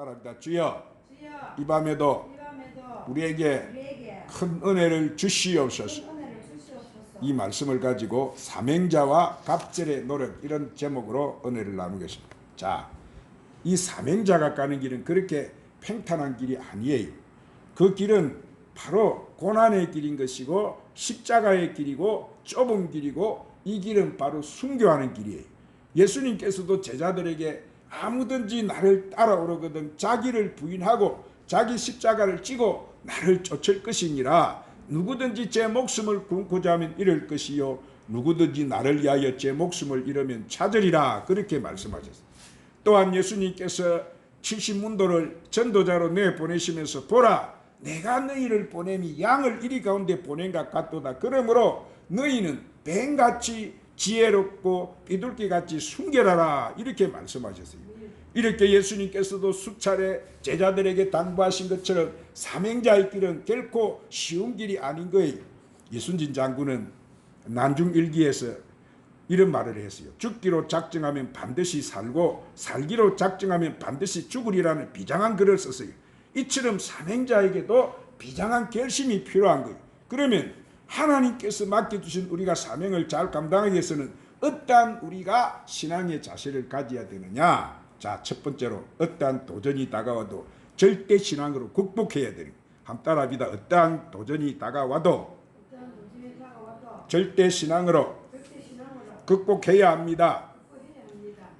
따라합니다. 주여 주여 이 밤에도 이 밤에도 우리에게 우리에게 큰 은혜를 주시옵소서. 큰 은혜를 주시옵소서. 이 말씀을 가지고 사명자와 갑절의 노력 이런 제목으로 은혜를 나누겠습니다. 자, 이 사명자가 가는 길은 그렇게 팽탄한 길이 아니에요. 그 길은 바로 고난의 길인 것이고 십자가의 길이고 좁은 길이고 이 길은 바로 순교하는 길이에요. 예수님께서도 제자들에게 아무든지 나를 따라오려거든 자기를 부인하고 자기 십자가를 찌고 나를 쫓을 것이니라 누구든지 제 목숨을 끊고자 하면 잃을 것이요 누구든지 나를 위하여 제 목숨을 잃으면 찾으리라 그렇게 말씀하셨어요. 또한 예수님께서 70문도를 전도자로 내보내시면서 보라 내가 너희를 보냄이 양을 이리 가운데 보낸 것 같도다. 그러므로 너희는 뱀같이 지혜롭고 비둘기같이 순결하라 이렇게 말씀하셨어요. 이렇게 예수님께서도 수차례 제자들에게 당부하신 것처럼 사명자의 길은 결코 쉬운 길이 아닌 거예요. 이순진 장군은 난중일기에서 이런 말을 했어요. 죽기로 작정하면 반드시 살고 살기로 작정하면 반드시 죽으리라는 비장한 글을 썼어요. 이처럼 사명자에게도 비장한 결심이 필요한 거예요. 그러면 하나님께서 맡겨주신 우리가 사명을 잘 감당하기 위해서는 어떠한 우리가 신앙의 자세를 가져야 되느냐? 자, 첫 번째로 어떠한 도전이 다가와도 절대 신앙으로 극복해야 되는 한 따라합니다. 어떠한 도전이 다가와도 절대 신앙으로. 극복해야 합니다.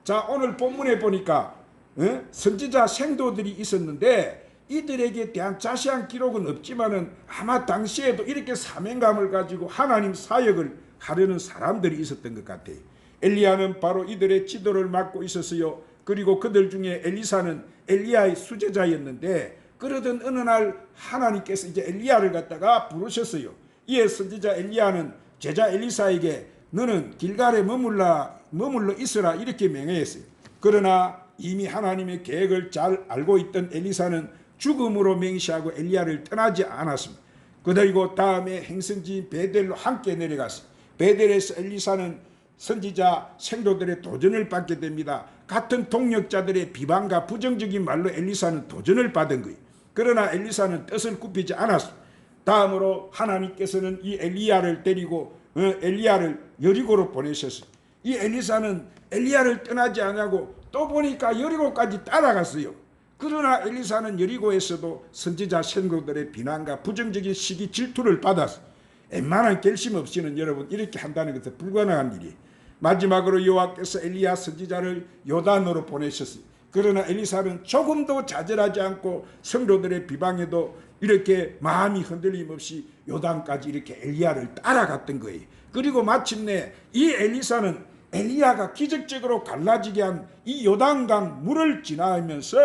자 오늘 본문에 보니까 어? 선지자 생도들이 있었는데 이들에게 대한 자세한 기록은 없지만은 아마 당시에도 이렇게 사명감을 가지고 하나님 사역을 하려는 사람들이 있었던 것 같아요. 엘리야는 바로 이들의 지도를 맡고 있었어요. 그리고 그들 중에 엘리사는 엘리야의 수제자였는데 그러던 어느 날 하나님께서 이제 엘리야를 갖다가 부르셨어요. 이에 선지자 엘리야는 제자 엘리사에게 너는 길갈에 머물라 머물러 있으라 이렇게 명했어요. 그러나 이미 하나님의 계획을 잘 알고 있던 엘리사는 죽음으로 맹시하고 엘리야를 떠나지 않았습니다. 그리고 다음에 행선지 베델로 함께 내려갔어요. 베델에서 엘리사는 선지자 생도들의 도전을 받게 됩니다. 같은 동력자들의 비방과 부정적인 말로 엘리사는 도전을 받은 거예요. 그러나 엘리사는 뜻을 굽히지 않았습니다. 다음으로 하나님께서는 이 엘리야를 데리고 어, 엘리야를 여리고로 보내셨어요. 이 엘리사는 엘리야를 떠나지 않냐고 또 보니까 여리고까지 따라갔어요. 그러나 엘리사는 여리고에서도 선지자 선거들의 비난과 부정적인 시기 질투를 받았어요. 웬만한 결심 없이는 여러분 이렇게 한다는 것은 불가능한 일이에요. 마지막으로 여호와께서 엘리야 선지자를 요단으로 보내셨어요. 그러나 엘리사는 조금도 좌절하지 않고 성도들의 비방에도 이렇게 마음이 흔들림 없이 요단까지 이렇게 엘리야를 따라갔던 거예요. 그리고 마침내 이 엘리사는 엘리야가 기적적으로 갈라지게 한 이 요단강 물을 지나면서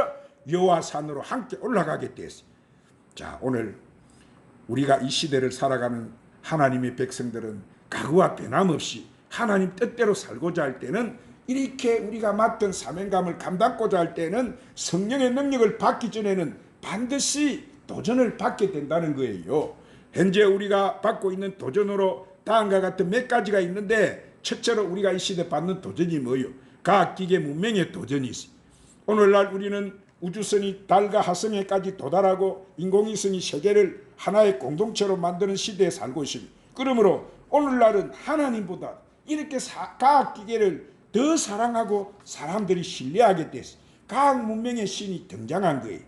여호와 산으로 함께 올라가게 됐어요. 자, 오늘 우리가 이 시대를 살아가는 하나님의 백성들은 각오와 변함없이 하나님 뜻대로 살고자 할 때는 이렇게 우리가 맡은 사명감을 감당고자 할 때는 성령의 능력을 받기 전에는 반드시 도전을 받게 된다는 거예요. 현재 우리가 받고 있는 도전으로 다음과 같은 몇 가지가 있는데 첫째로 우리가 이 시대 받는 도전이 뭐요? 과학기계 문명의 도전이 있어요. 오늘날 우리는 우주선이 달과 화성에까지 도달하고 인공위성이 세계를 하나의 공동체로 만드는 시대에 살고 있습니다. 그러므로 오늘날은 하나님보다 이렇게 사, 과학기계를 더 사랑하고 사람들이 신뢰하게 됐어요. 과학 문명의 신이 등장한 거예요.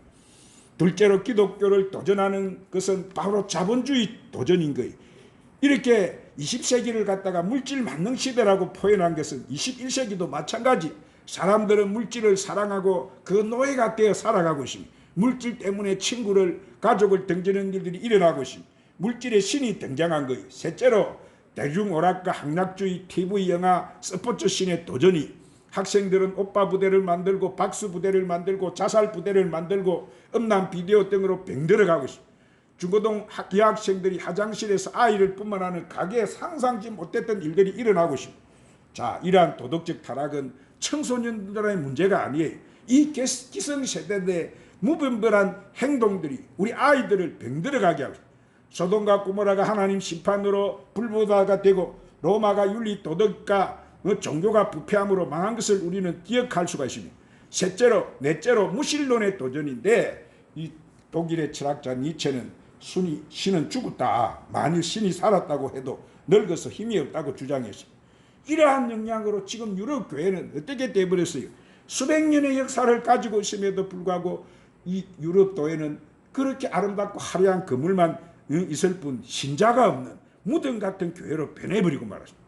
둘째로 기독교를 도전하는 것은 바로 자본주의 도전인 거예요. 이렇게 20세기를 갖다가 물질 만능 시대라고 표현한 것은 21세기도 마찬가지. 사람들은 물질을 사랑하고 그 노예가 되어 살아가고 있습니다. 물질 때문에 친구를 가족을 등지는 일들이 일어나고 있습니다. 물질의 신이 등장한 거예요. 셋째로 대중 오락과 학락주의 TV 영화 스포츠 신의 도전이 학생들은 오빠 부대를 만들고 박수 부대를 만들고 자살 부대를 만들고 음란 비디오 등으로 병들어가고 있습니다. 중고등 학- 여학생들이 화장실에서 아이를 뿐만하는 가게에 상상지 못했던 일들이 일어나고 있습니다. 자, 이러한 도덕적 타락은 청소년들의 문제가 아니에요. 이 기- 기성 세대의 무분별한 행동들이 우리 아이들을 병들어가게 하고. 소돔과 고모라가 하나님 심판으로 불보다가 되고 로마가 윤리 도덕과 어, 종교가 부패함으로 망한 것을 우리는 기억할 수가 있습니다. 셋째로 넷째로 무신론의 도전인데 이 독일의 철학자 니체는 순이 신은 죽었다. 만일 신이 살았다고 해도 늙어서 힘이 없다고 주장했습니다. 이러한 영향으로 지금 유럽 교회는 어떻게 돼버렸어요? 수백 년의 역사를 가지고 있음에도 불구하고 이 유럽 교회는 그렇게 아름답고 화려한 건물만 응, 있을 뿐 신자가 없는 무덤 같은 교회로 변해버리고 말았습니다.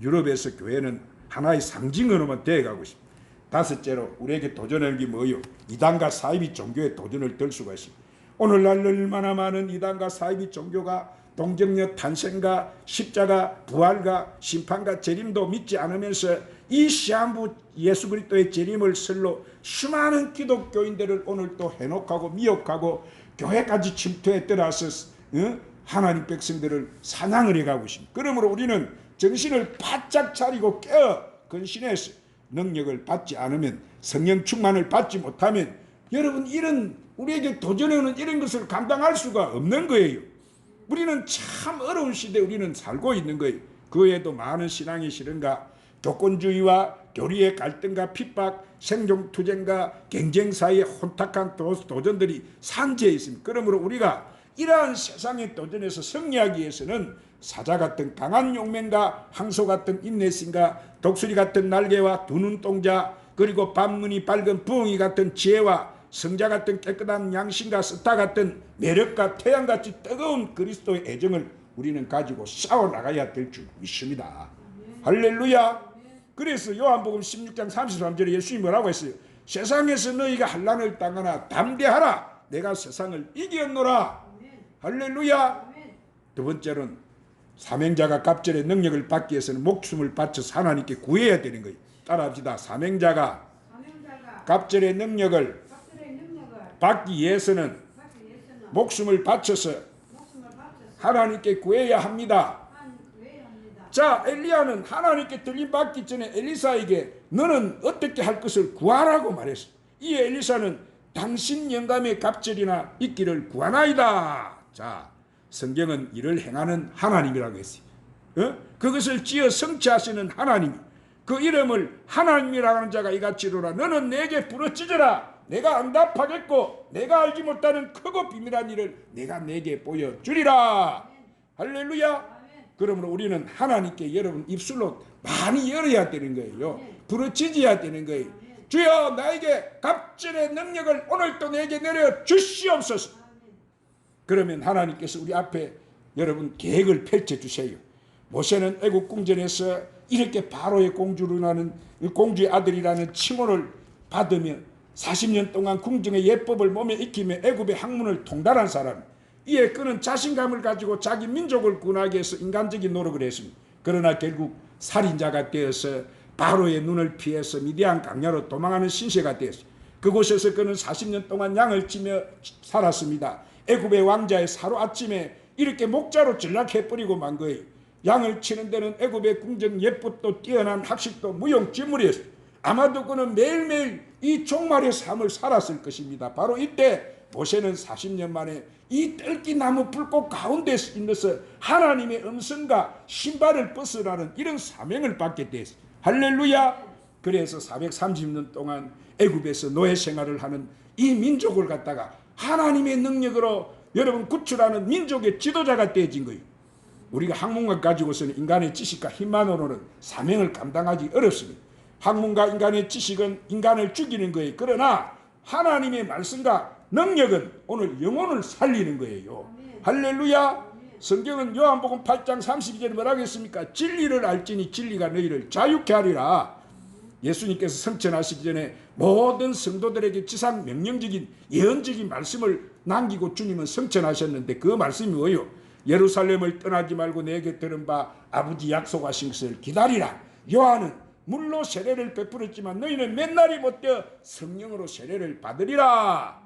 유럽에서 교회는 하나의 상징으로만 되어가고 있습니다. 다섯째로 우리에게 도전하는 게 뭐요? 이단과 사이비 종교의 도전을 들 수가 있습니다. 오늘날 얼마나 많은 이단과 사이비 종교가 동정녀 탄생과 십자가 부활과 심판과 재림도 믿지 않으면서 이 시한부 예수 그리스도의 재림을 설로 수많은 기독교인들을 오늘 또 해놓고 미혹하고 교회까지 침투해 들어와서 어? 하나님 백성들을 사냥을 해가고 있습니다. 그러므로 우리는 정신을 바짝 차리고 깨어 근신해서 능력을 받지 않으면 성령 충만을 받지 못하면 여러분 이런 우리에게 도전해오는 이런 것을 감당할 수가 없는 거예요. 우리는 참 어려운 시대에 우리는 살고 있는 거예요. 그 외에도 많은 신앙의 실현과 교권주의와 교리의 갈등과 핍박, 생존투쟁과 경쟁 사이의 혼탁한 도- 도전들이 산재해 있습니다. 그러므로 우리가 이러한 세상의 도전에서 승리하기 위해서는 사자 같은 강한 용맹과 항소 같은 인내심과 독수리 같은 날개와 두 눈동자 그리고 밤문이 밝은 부엉이 같은 지혜와 성자 같은 깨끗한 양심과 스타 같은 매력과 태양같이 뜨거운 그리스도의 애정을 우리는 가지고 싸워 나가야 될 줄 믿습니다. 할렐루야. 그래서 요한복음 16장 33절에 예수님이 뭐라고 했어요? 세상에서 너희가 한란을 당하나 담대하라. 내가 세상을 이겼노라. 할렐루야. 두 번째로는 사명자가 갑절의 능력을 받기 위해서는 목숨을 바쳐서 하나님께 구해야 되는 거예요. 따라합시다. 사명자가 갑절의 능력을 받기 위해서는 목숨을 바쳐서 하나님께 구해야 합니다. 자, 엘리야는 하나님께 들림 받기 전에 엘리사에게 너는 어떻게 할 것을 구하라고 말했어. 이 엘리사는 당신 영감의 갑절이나 있기를 구하나이다. 자, 성경은 이를 행하는 하나님이라고 했어요. 어? 그것을 지어 성취하시는 하나님. 그 이름을 하나님이라고 하는 자가 이같이로라. 너는 내게 부르짖으라. 내가 응답하겠고 내가 알지 못하는 크고 비밀한 일을 내가 내게 보여주리라. 할렐루야. 그러므로 우리는 하나님께 여러분 입술로 많이 열어야 되는 거예요. 부르짖어야 되는 거예요. 주여 나에게 갑절의 능력을 오늘도 내게 내려 주시옵소서. 그러면 하나님께서 우리 앞에 여러분 계획을 펼쳐 주세요. 모세는 애국 궁전에서 이렇게 바로의 공주라는 공주의 아들이라는 칭호를 받으며 40년 동안 궁정의 예법을 몸에 익히며 애굽의 학문을 통달한 사람. 이에 그는 자신감을 가지고 자기 민족을 구원하기 위해서 인간적인 노력을 했습니다. 그러나 결국 살인자가 되어서 바로의 눈을 피해서 미디안 강야로 도망하는 신세가 되었어요. 그곳에서 그는 40년 동안 양을 치며 살았습니다. 애굽의 왕자의 사로아침에 이렇게 목자로 전락해버리고 만 거예요. 양을 치는 데는 애굽의 궁정 예법도 뛰어난 학식도 무용지물이었어요. 아마도 그는 매일매일 이 종말의 삶을 살았을 것입니다. 바로 이때 모세는 40년 만에 이 뜰기 나무 불꽃 가운데 있면서 하나님의 음성과 신발을 벗으라는 이런 사명을 받게 됐어요. 할렐루야. 그래서 430년 동안 애굽에서 노예 생활을 하는 이 민족을 갖다가 하나님의 능력으로 여러분 구출하는 민족의 지도자가 되어진 거예요. 우리가 학문과 가지고서는 인간의 지식과 힘만으로는 사명을 감당하기 어렵습니다. 학문과 인간의 지식은 인간을 죽이는 거예요. 그러나 하나님의 말씀과 능력은 오늘 영혼을 살리는 거예요. 할렐루야. 성경은 요한복음 8장 32절에 뭐라고 했습니까? 진리를 알지니 진리가 너희를 자유케 하리라. 예수님께서 성천하시기 전에 모든 성도들에게 지상 명령적인 예언적인 말씀을 남기고 주님은 성천하셨는데 그 말씀이 뭐예요? 예루살렘을 떠나지 말고 내게 들은 바 아버지 약속하신 것을 기다리라. 요한은 물로 세례를 베풀었지만 너희는 맨날이 못되어 성령으로 세례를 받으리라.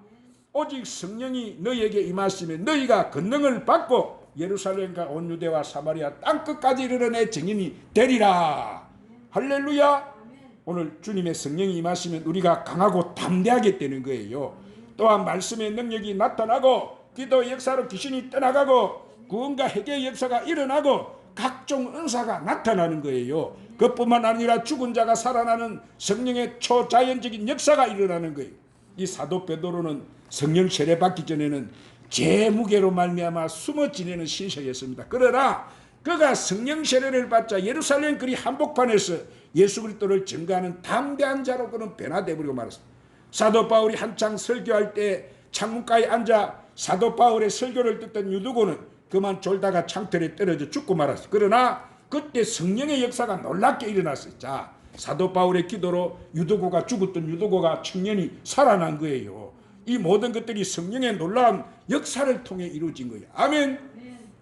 오직 성령이 너희에게 임하시면 너희가 권능을 받고 예루살렘과 온 유대와 사마리아 땅끝까지 이르러 내 증인이 되리라. 할렐루야. 오늘 주님의 성령이 임하시면 우리가 강하고 담대하게 되는 거예요. 또한 말씀의 능력이 나타나고 기도 역사로 귀신이 떠나가고 구원과 회개의 역사가 일어나고 각종 은사가 나타나는 거예요. 그뿐만 아니라 죽은 자가 살아나는 성령의 초자연적인 역사가 일어나는 거예요. 이 사도 베드로는 성령 세례 받기 전에는 제 무게로 말미암아 숨어 지내는 신세였습니다. 그러나 그가 성령 세례를 받자 예루살렘 거리 한복판에서 예수 그리스도를 증거하는 담대한 자로 그는 변화돼 버리고 말았습니다. 사도 바울이 한창 설교할 때 창문가에 앉아 사도 바울의 설교를 듣던 유두고는 그만 졸다가 창틀에 떨어져 죽고 말았어요. 그러나 그때 성령의 역사가 놀랍게 일어났어요. 자, 사도 바울의 기도로 유두고가 죽었던 유두고가 청년이 살아난 거예요. 이 모든 것들이 성령의 놀라운 역사를 통해 이루어진 거예요. 아멘.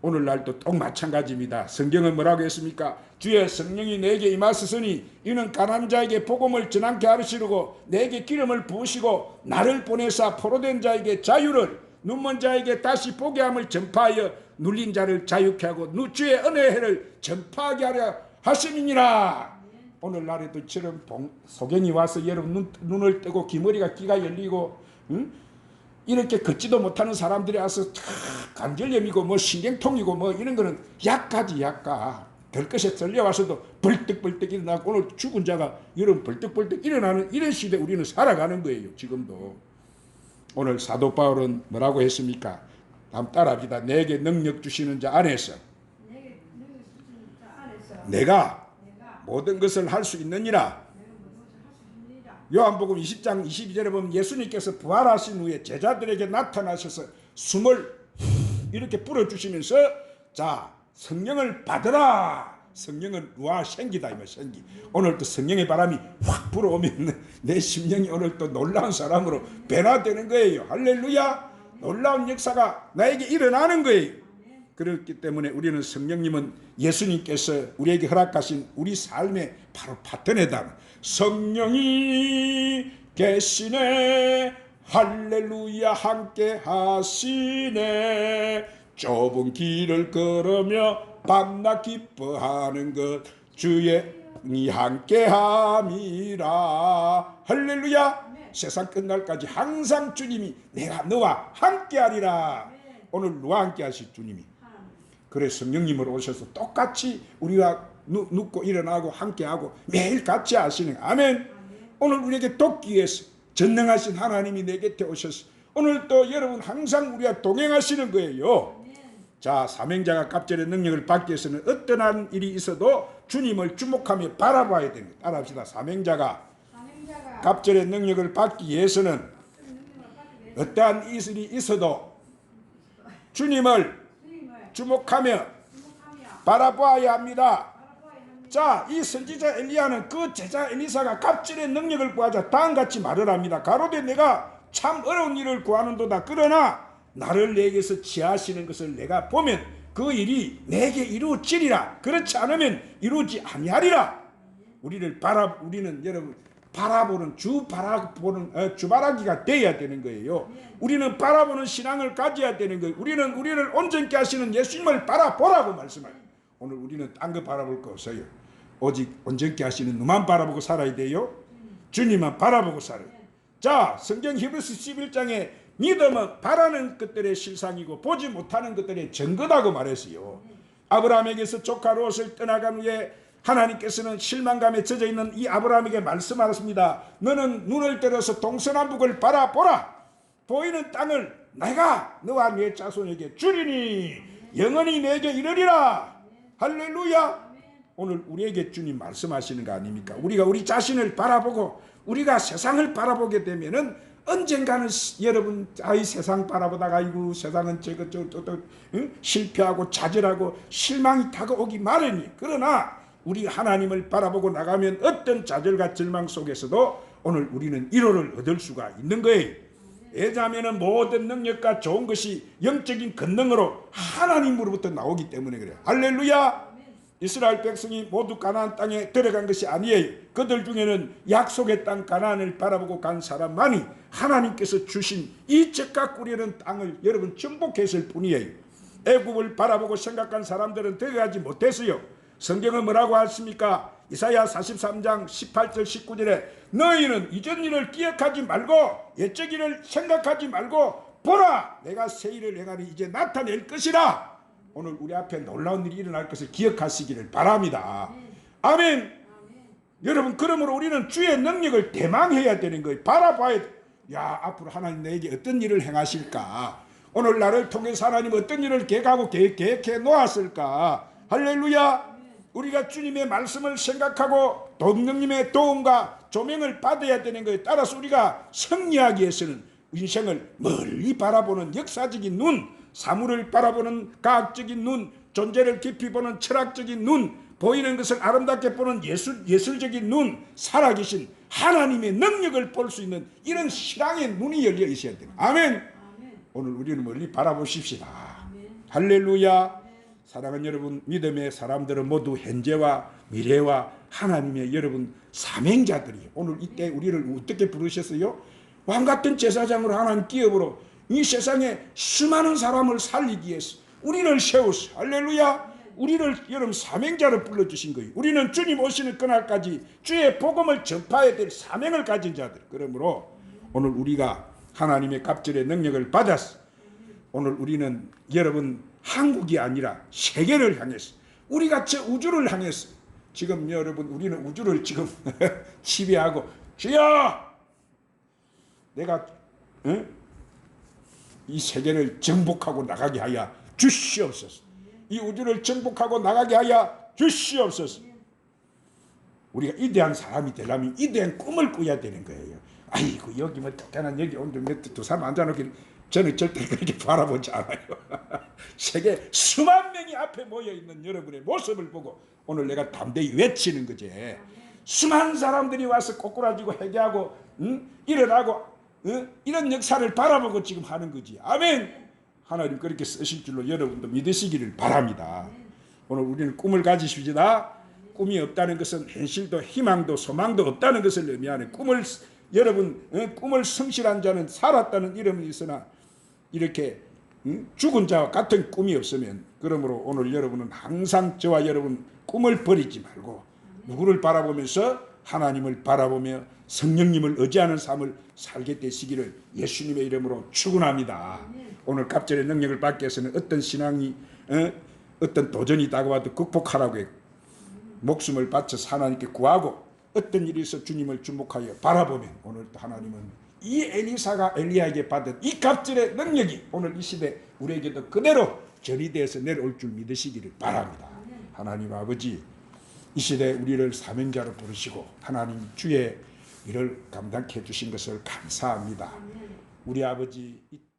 오늘날도 똑 마찬가지입니다. 성경은 뭐라고 했습니까? 주의 성령이 내게 임하셨으니 이는 가난한 자에게 복음을 전하게 하시려고 내게 기름을 부으시고 나를 보내사 포로된 자에게 자유를 눈먼 자에게 다시 보게 함을 전파하여 눌린 자를 자유케 하고 누 주의 은혜를 전파하게 하려 하심이니라. 오늘날에도 저런 봉, 소견이 와서 여러분 눈, 눈을 뜨고 귀머리가 귀가 열리고 응? 이렇게 걷지도 못하는 사람들이 와서 탁 관절염이고 뭐 신경통이고 뭐 이런 거는 약하지 약가 될 것에 들려와서도 벌떡벌떡 일어나고 오늘 죽은 자가 여러분 벌떡벌떡 일어나는 이런 시대 우리는 살아가는 거예요 지금도 오늘 사도 바울은 뭐라고 했습니까 다음 따라합니다 내게 능력 주시는 자 안에서. 내가 모든 것을 할 수 있느니라. 요한복음 20장 22절에 보면 예수님께서 부활하신 후에 제자들에게 나타나셔서 숨을 이렇게 불어주시면서 자 성령을 받으라. 성령은 와 생기다 이말 생기. 오늘 또 성령의 바람이 확 불어오면 내 심령이 오늘 또 놀라운 사람으로 변화되는 거예요. 할렐루야 놀라운 역사가 나에게 일어나는 거예요. 그렇기 때문에 우리는 성령님은 예수님께서 우리에게 허락하신 우리 삶의 바로 파트너다. 성령이 계시네. 할렐루야 함께 하시네. 좁은 길을 걸으며 밤낮 기뻐하는 것 주의 이 함께 함이라. 할렐루야 세상 끝날까지 항상 주님이 내가 너와 함께하리라 오늘 누와 함께하실 주님이 그래 성령님으로 오셔서 똑같이 우리와 누, 눕고 일어나고 함께하고 매일 같이 하시는 아멘. 오늘 우리에게 돕기 위해서 전능하신 하나님이 내 곁에 오셔서 오늘 또 여러분 항상 우리와 동행하시는 거예요. 자 사명자가 갑절의 능력을 받기 위해서는 어떠한 일이 있어도 주님을 주목하며 바라봐야 됩니다. 따라합시다. 사명자가 갑절의 능력을 받기 위해서는 어떠한 일이 있어도 주님을 주목하며. 바라보아야 합니다. 자, 이 선지자 엘리야는 그 제자 엘리사가 갑질의 능력을 구하자 다음같이 말을 합니다. 가로되 내가 참 어려운 일을 구하는도다. 그러나 나를 내게서 지하시는 것을 내가 보면 그 일이 내게 이루어지리라. 그렇지 않으면 이루어지 아니하리라. 우리를 바라 우리는 여러분 바라보는 주 바라보는 어, 주바라기가 돼야 되는 거예요. 우리는 바라보는 신앙을 가져야 되는 거예요. 우리는 우리를 온전케 하시는 예수님을 바라보라고 말씀해요. 오늘 우리는 딴 거 바라볼 거 없어요. 오직 온전케 하시는 누만 바라보고 살아야 돼요. 주님만 바라보고 살아요. 자, 성경 히브리서 11장에 믿음은 바라는 것들의 실상이고 보지 못하는 것들의 증거다고 말했어요. 아브라함에게서 조카 롯을 떠나간 후에 하나님께서는 실망감에 젖어 있는 이 아브라함에게 말씀하셨습니다. 너는 눈을 들어서 동서남북을 바라보라. 보이는 땅을 내가 너와 네 자손에게 주리니 영원히 내게 이르리라. 할렐루야. 오늘 우리에게 주님 말씀하시는 거 아닙니까? 우리가 우리 자신을 바라보고 우리가 세상을 바라보게 되면은 언젠가는 시- 여러분 아이 세상 바라보다가 아이고 세상은 저것 저것 또 응? 실패하고 좌절하고 실망이 다가오기 마련이 그러나 우리 하나님을 바라보고 나가면 어떤 좌절과 절망 속에서도 오늘 우리는 위로를 얻을 수가 있는 거예요. 왜냐하면 모든 능력과 좋은 것이 영적인 권능으로 하나님으로부터 나오기 때문에 그래요. 할렐루야. 이스라엘 백성이 모두 가나안 땅에 들어간 것이 아니에요. 그들 중에는 약속의 땅 가나안을 바라보고 간 사람만이 하나님께서 주신 이 적과 꾸리는 땅을 여러분 정복했을 뿐이에요. 애굽을 바라보고 생각한 사람들은 들어가지 못했어요. 성경은 뭐라고 하십니까? 이사야 43장 18절 19절에 너희는 이전 일을 기억하지 말고 옛적 일을 생각하지 말고 보라 내가 새 일을 행하니 이제 나타낼 것이라 오늘 우리 앞에 놀라운 일이 일어날 것을 기억하시기를 바랍니다. 아멘. 아멘. 여러분 그러므로 우리는 주의 능력을 대망해야 되는 거예요. 바라봐야 돼. 야 앞으로 하나님 내게 어떤 일을 행하실까? 오늘 나를 통해서 하나님 어떤 일을 계획하고 계획, 계획해 놓았을까? 할렐루야. 우리가 주님의 말씀을 생각하고 동능님의 도움과 조명을 받아야 되는 거에 따라서 우리가 승리하기 위해서는 인생을 멀리 바라보는 역사적인 눈, 사물을 바라보는 과학적인 눈, 존재를 깊이 보는 철학적인 눈, 보이는 것을 아름답게 보는 예술, 예술적인 눈, 살아계신 하나님의 능력을 볼 수 있는 이런 신앙의 눈이 열려 있어야 돼요. 아멘. 아멘. 오늘 우리는 멀리 바라보십시다. 아멘. 할렐루야. 사랑하는 여러분, 믿음의 사람들은 모두 현재와 미래와 하나님의 여러분 사명자들이 오늘 이때 우리를 어떻게 부르셨어요? 왕 같은 제사장으로 하나님 기업으로 이 세상에 수많은 사람을 살리기 위해서 우리를 세우시 할렐루야. 우리를 여러분 사명자로 불러주신 거예요. 우리는 주님 오시는 그날까지 주의 복음을 전파해야 될 사명을 가진 자들. 그러므로 오늘 우리가 하나님의 갑절의 능력을 받았어. 오늘 우리는 여러분 한국이 아니라 세계를 향해서 우리가 저 우주를 향해서 지금 여러분 우리는 우주를 지금 지배하고 주여 내가 응? 이 세계를 정복하고 나가게 하여 주시옵소서. 이 우주를 정복하고 나가게 하여 주시옵소서. 우리가 이대한 사람이 되려면 이대한 꿈을 꾸야 되는 거예요. 아이고 여기 뭐 독단한 여기 온들 몇두 사람 앉아놓긴 저는 절대 그렇게 바라보지 않아요. 세계 수만 명이 앞에 모여 있는 여러분의 모습을 보고 오늘 내가 담대히 외치는 거지. 수많은 사람들이 와서 꼬꾸라지고 회개하고 응? 일어나고 응? 이런 역사를 바라보고 지금 하는 거지. 아멘. 하나님 그렇게 쓰실 줄로 여러분도 믿으시기를 바랍니다. 오늘 우리는 꿈을 가지십시다. 꿈이 없다는 것은 현실도 희망도 소망도 없다는 것을 의미하는 꿈을 여러분 어, 꿈을 성실한 자는 살았다는 이름이 있으나 이렇게 음, 죽은 자와 같은 꿈이 없으면 그러므로 오늘 여러분은 항상 저와 여러분 꿈을 버리지 말고 누구를 바라보면서 하나님을 바라보며 성령님을 의지하는 삶을 살게 되시기를 예수님의 이름으로 축원합니다. 오늘 갑절의 능력을 받기 위해서는 어떤 신앙이 어, 어떤 도전이 다가와도 극복하라고 했고 목숨을 바쳐서 하나님께 구하고 어떤 있어 주님을 주목하여 바라보면 오늘 또 하나님은 이 엘리사가 엘리야에게 받은 이 갑절의 능력이 오늘 이 시대 우리에게도 그대로 전이되어서 내려올 줄 믿으시기를 바랍니다. 하나님 아버지 이 시대 우리를 사명자로 부르시고 하나님 주의 일을 감당케 해주신 것을 감사합니다. 우리 아버지 이